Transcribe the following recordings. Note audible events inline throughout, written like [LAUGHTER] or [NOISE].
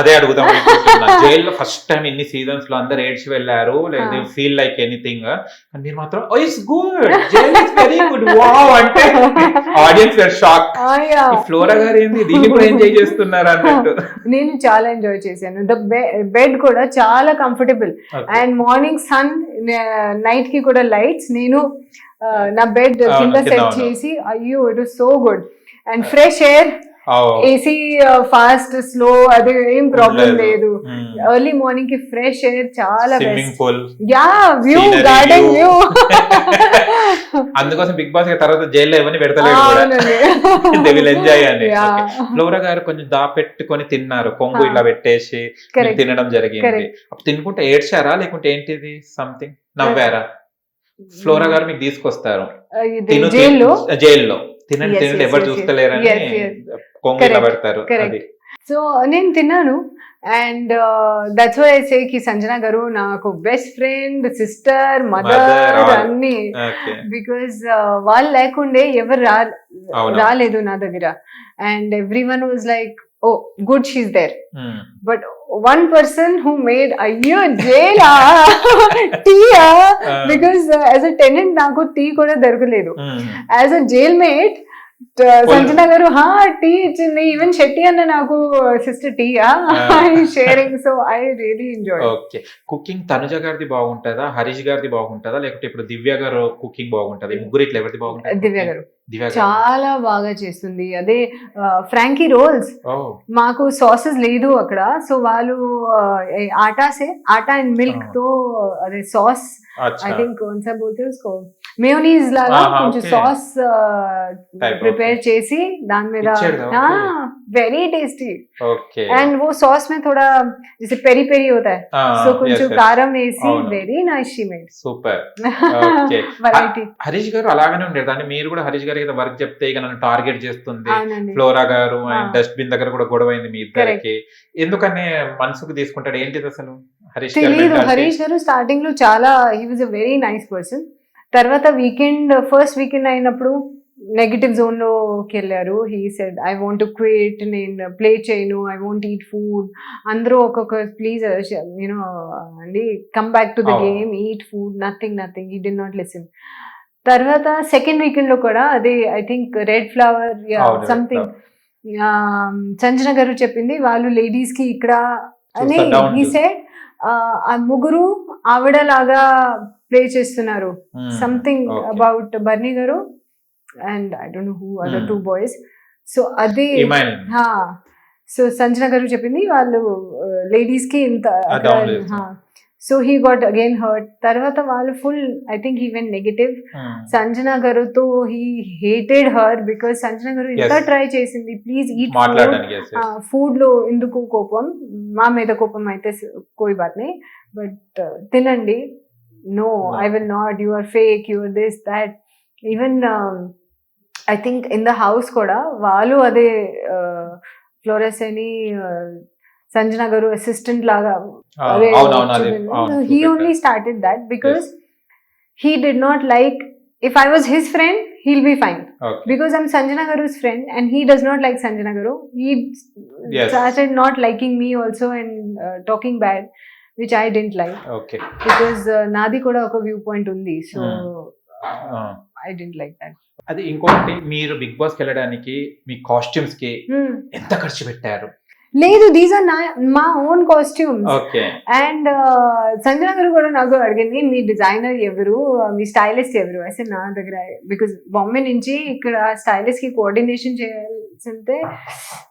అదే అడుగుదాం [LAUGHS] జైల్లో ఫస్ట్ టైం ఇన్ని సీజన్స్లో అందరు ఏడ్చి వెళ్ళారు లేదా. ఫీల్ లైక్ ఎనీథింగ్ కానీ మీరు మాత్రం "Oh, oh it's good jail is very good wow అంటే ఆడియన్స్ వేర్ షాక్ ఫ్లోరా గారు ఏంది? దీన్ని కూడా ఎంజాయ్ చేస్తున్నారు అన్నట్టు. [LAUGHS] నేను చాలా ఎంజాయ్ చేశాను. ద బెడ్ కూడా చాలా కంఫర్టబుల్. అండ్ మార్నింగ్ సన్ నైట్కి కూడా లైట్స్ నేను నా బెడ్ కింద సెట్. చేసి అయ్యో it so good and fresh air. AC fast slow అది ఏం ప్రాబ్లం లేదు. Hmm. ఎర్లీ మార్నింగ్కి ఫ్రెష్ ఎయిర్ చాలా swimming best pool yeah view garden. View అందుకోసం బిగ్ బాస్ తర్వాత జైల్లో ఇవన్నీ పెడతలేడు కూడా. దే విల్ ఎంజాయ్ అని. ఫ్లోరా గారు కొంచెం దాపెట్టుకొని తిన్నారు. కొంగు Ah. ఇలా పెట్టేసి తినడం జరిగింది. అప్పుడు తినుకుంటే ఏడ్చారా? లేకుంటే ఏంటిది? సంథింగ్ నవ్వారా? ఫ్లోరా గారు మీకు తీసుకొస్తారు. జైల్లో? జైల్లో. తినండి తినండి ఎవరు చూస్తలేరని. కొంగు పెడతారు. అది సో నేను తిన్నాను అండ్ దట్స్ వై సే కి సంజన గారు నాకు best friend sister Mother, mother. అన్ని ఓకే బికాస్ వాళ్ళు లేకుండే ఎవరు రా? రాలేదు నా దగ్గర and every one was like oh good she's there but one person who made అయ్యో జైలా టీయా బికాస్ యాజ్ అ టెనెంట్ నాకు టీ కూడా దొరకలేదు. As a jail mate Sanjana గారు హా టీ ఇచ్చింది. ఈవెన్ శెట్టి అన్న నాకు సిస్టర్ టీయా sharing so I really enjoy okay cooking Tanuja గారిది బాగుంటుందా? హరీష్ గారిది బాగుంటుందా? లేకపోతే ఇప్పుడు దివ్య గారు కుకింగ్ బాగుంటది? ముగ్గురు ఇట్లా ఎవరిది బాగుంటుంది? దివ్య గారు. చాలా బాగా చేస్తుంది. అదే ఫ్రాంకీ రోల్స్ మాకు సాసెస్ లేదు అక్కడ. సో వాళ్ళు ఆటాసే ఆటా అండ్ మిల్క్తో అదే సాస్ ఐ థింక్ కొంచెం बोलते हैं उसको मेयोनीज లాగా ఆహా, కొంచెం okay. Sauce Type of prepare చేసి దాని మీద ఇచ్చాడు, okay. Very tasty okay and वो सॉस में थोड़ा जैसे पेरी पेरी होता है సో కొంచెం కారం వేసి అవును. Very nice she made super Okay. Variety Harish గారు అలాగనే ఉండేది అంటే మీరు కూడా హరీష్ గారికి వర్క్ చెప్తే ఇక నన్ను టార్గెట్ చేస్తుంది అవునండి ఫ్లోరా గారు అండ్ Ah. డస్ట్బిన్ దగ్గర కూడా గొడవ అయింది మీ ఇద్దరికి ఎందుకని మనసుకు తీసుకుంటాడు ఏంటిది అసలు హరీష్ గారి తెలీదు mentality? హరీష్ గారు స్టార్టింగ్ లో చాలా he was a very nice person తర్వాత వీకెండ్ ఫస్ట్ వీకెండ్ అయినప్పుడు నెగిటివ్ జోన్లోకి వెళ్ళారు he said I want quit నేను ప్లే చేయను. ఐ వాంట్ ఈట్ ఫుడ్ అందరూ ఒక్కొక్క ప్లీజ్ యూనో అండి come back to the. Game eat food nothing nothing he did not listen తర్వాత సెకండ్ వీకెండ్లో కూడా అదే I think red flower something Sanjana గారు చెప్పింది వాళ్ళు లేడీస్కి ఇక్కడ అని చూస్తా. సెడ్ ఆ ముగ్గురు ఆవిడలాగా ప్లే చేస్తున్నారు. సంథింగ్. అబౌట్ బర్నీ గారు and I don't know who other. Two boys so అది సో సంజన గారు చెప్పింది వాళ్ళు లేడీస్కి ఇంత. So he got again hurt తర్వాత వాళ్ళు full I think even negative. Sanjana గారుతో he hated her because Sanjana గారు Yes. ట్రై చేసింది? Please eat. ఫుడ్లో ఎందుకు కోపం? మా మీద కోపం అయితే కోయి బాత్ నే. బట్ తినండి. No No. I will not you are fake you are this that even I think in the house కూడా వాళ్ళు అదే ఫ్లోరెస్ అని uh, సంజన గారు అసిస్టెంట్ లాగా Ah, he. Only started that because he did not like if I was his friend he'll be fine friend and he does not like Sanjana Garu. He Yes. started not liking me also and uh, talking bad, which I didn't like Okay. because uh, నాది కూడా ఒక view point ఉంది so Ah. I don't like that అది ఇంకొకటి మీరు big boss వెళ్ళడానికి మీ కాస్ట్యూమ్స్కి ఎంత ఖర్చు పెట్టారు లేదు దీస్ ఆర్ మా own costumes okay and Sanjana గారు కూడా నాకు అడిగింది మీ డిజైనర్ ఎవరు? మీ స్టైలిస్ట్ ఎవరు? అసలు నా దగ్గర బికాస్ బాంబే నుంచి ఇక్కడ స్టైలిస్ట్కి కోఆర్డినేషన్ చేయాల్సింటే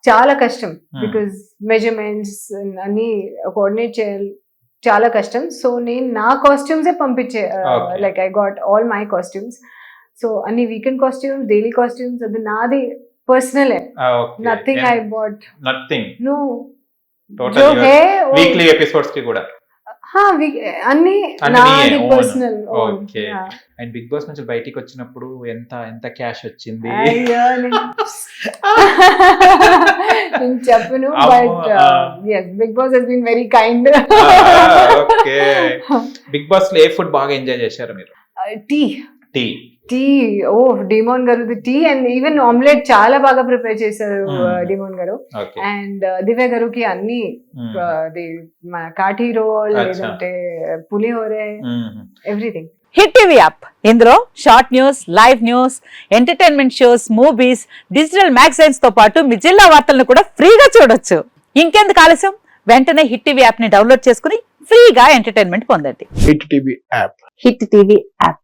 చాలా కష్టం. బికాస్ మెజర్మెంట్స్ అన్ని కోఆర్డినేట్ చేయాలి చాలా కష్టం. సో నేను నా కాస్ట్యూమ్సే పంపించే. Like I got all my costumes so అన్ని వీకెండ్ కాస్ట్యూమ్స్ డైలీ కాస్ట్యూమ్స్ అది నాది personal nothing I bought nothing నువ్వు టోటల్ వీక్లీ ఎపిసోడ్స్కి కూడా అన్ని personal okay and big boss నుంచి బయటికి వచ్చినప్పుడు ఎంత ఎంత క్యాష్ వచ్చింది? నేను but big boss has been very kind big బాస్లో ఏ ఫుడ్ బాగా ఎంజాయ్ చేశారు మీరు? టీ టీ టీ ఓ డిమోన్ గారు టీ అండ్ ఈవెన్ ఆమ్లెట్ చాలా బాగా ప్రిపేర్ చేశారు. డిమోన్ గారు ఓకే అండ్ దివ్య గారుకి అన్ని కాఠీ రోల్. లేదంటే పులిహోరే ఎవ్రీథింగ్ హిట్ టీవీ యాప్ ఇందులో short news live news entertainment shows movies digital మ్యాగజైన్స్తో పాటు మీ జిల్లా వార్తలను కూడా ఫ్రీగా చూడొచ్చు. ఇంకెందుకు ఆలస్యం? వెంటనే హిట్ టీవీ యాప్ని డౌన్లోడ్ చేసుకుని ఫ్రీగా ఎంటర్టైన్మెంట్ పొందండి. Hit TV app hit TV app